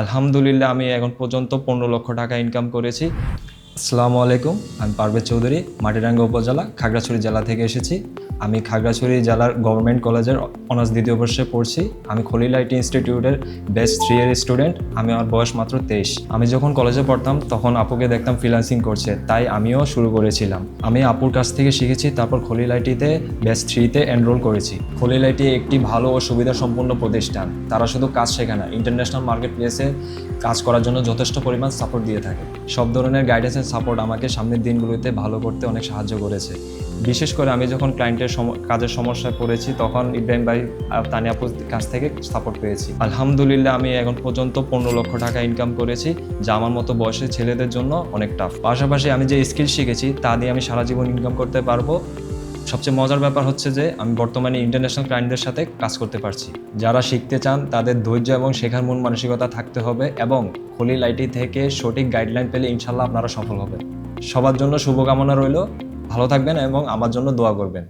আলহামদুলিল্লাহ, আমি এখন পর্যন্ত পনেরো লক্ষ টাকা ইনকাম করেছি। আসসালামু আলাইকুম, আমি পারভেজ চৌধুরী, মাটিরাঙ্গা উপজেলা, খাগড়াছড়ি জেলা থেকে এসেছি। আমি খাগড়াছড়ি জেলার গভর্নমেন্ট কলেজের অনার্স দ্বিতীয় বর্ষে পড়ছি। আমি খলিল আইটি ইনস্টিটিউটের বেস্ট থ্রি ইয়ার স্টুডেন্ট আমি আমার বয়স মাত্র তেইশ। আমি যখন কলেজে পড়তাম, তখন আপুকে দেখতাম ফ্রিলান্সিং করছে। তাই আমিও শুরু করেছিলাম। আমি আপুর কাছ থেকে শিখেছি, তারপর খলিল আইটিতে বেস্ট থ্রিতে এনরোল করেছি। খলিল আইটি একটি ভালো ও সুবিধা সম্পন্ন প্রতিষ্ঠান। তারা শুধু কাজ শেখে না ইন্টারন্যাশনাল মার্কেট প্লেসে কাজ করার জন্য যথেষ্ট পরিমাণ সাপোর্ট দিয়ে থাকে। সব ধরনের গাইডেন্স অ্যান্ড সাপোর্ট আমাকে সামনের দিনগুলোতে ভালো করতে অনেক সাহায্য করেছে। বিশেষ করে আমি যখন ক্লায়েন্টের কাজের সমস্যায় পড়েছি, তখন ইব্রাহিম ভাই তানিয়াপুর কাছ থেকে সাপোর্ট পেয়েছি। আলহামদুলিল্লাহ, আমি এখন পর্যন্ত পনেরো লক্ষ টাকা ইনকাম করেছি, যা আমার মতো বয়সের ছেলেদের জন্য অনেক টাফ পাশাপাশি আমি যে স্কিল শিখেছি, তা দিয়ে আমি সারা জীবন ইনকাম করতে পারব। সবচেয়ে মজার ব্যাপার হচ্ছে যে, আমি বর্তমানে ইন্টারন্যাশনাল ক্লায়েন্টদের সাথে কাজ করতে পারছি। যারা শিখতে চান, তাদের ধৈর্য এবং শেখার মন মানসিকতা থাকতে হবে এবং হোলি লাইটি থেকে সঠিক গাইডলাইন পেলে ইনশাল্লাহ আপনারা সফল হবে সবার জন্য শুভকামনা রইল। ভালো থাকবেন এবং আমার জন্য দোয়া করবেন।